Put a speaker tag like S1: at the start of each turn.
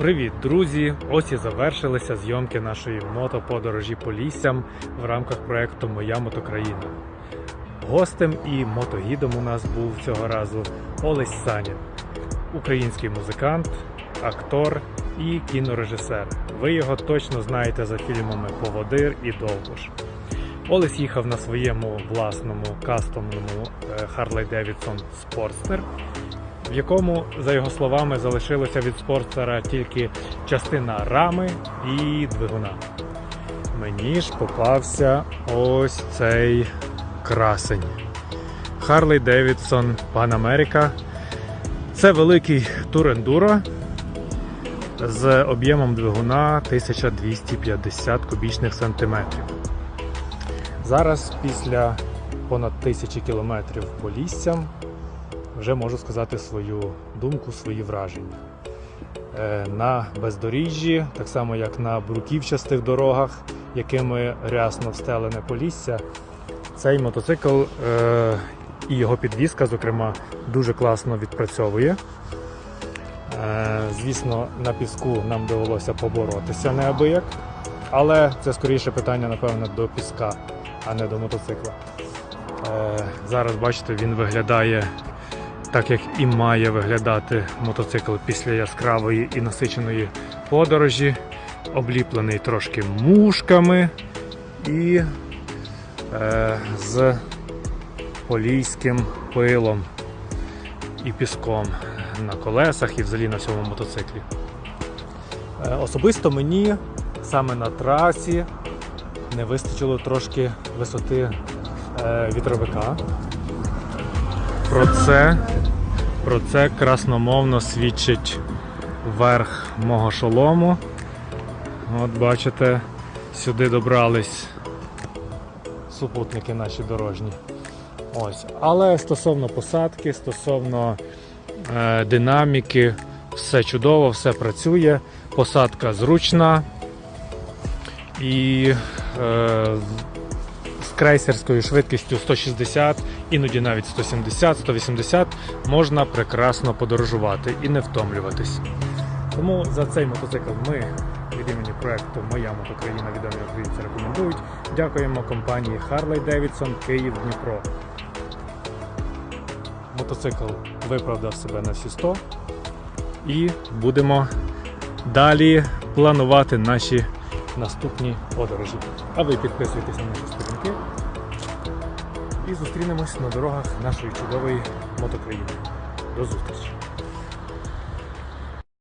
S1: Привіт, друзі! Ось і завершилися зйомки нашої мотоподорожі Поліссям в рамках проекту Моя мотокраїна. Гостем і мотогідом у нас був цього разу Олесь Санін, український музикант, актор і кінорежисер. Ви його точно знаєте за фільмами Поводир і Довбуш. Олесь їхав на своєму власному кастомному Harley Davidson Sportster, в якому, за його словами, залишилося від спортера тільки частина рами і двигуна. Мені ж попався ось цей красень. Harley Davidson Pan America. Це великий турендуро з об'ємом двигуна 1250 кубічних сантиметрів. Зараз, після понад тисячі кілометрів по ліссям, вже можу сказати свою думку, свої враження. Е, На бездоріжжі, так само як на бруківчастих дорогах, якими рясно встелене полісся, цей мотоцикл е, і його підвізка, зокрема, дуже класно відпрацьовує. Е, Звісно, на піску нам довелося поборотися неабияк, але це скоріше питання, напевно, до піска, а не до мотоцикла. Е, Зараз бачите, він виглядає так, як і має виглядати мотоцикл після яскравої і насиченої подорожі, обліплений трошки мушками і е, з полійським пилом і піском на колесах і взагалі на всьому мотоциклі. Е, Особисто мені саме на трасі не вистачило трошки висоти е, вітровика. Про це, про це красномовно свідчить верх мого шолому. От бачите, сюди добрались супутники наші дорожні. Ось. Але стосовно посадки, стосовно е, динаміки, все чудово, все працює. Посадка зручна і е, крейсерською швидкістю 160, іноді навіть 170, 180 можна прекрасно подорожувати і не втомлюватись. Тому за цей мотоцикл ми від імені проекту Моя мотокраїна відомі українці рекомендують. Дякуємо компанії Harley Davidson Київ Дніпро. Мотоцикл виправдав себе на всі 100 і будемо далі планувати наші наступні подорожі. А ви підписуйтесь на наші сторінки і зустрінемось на дорогах нашої чудової мотокраїни. До зустрічі!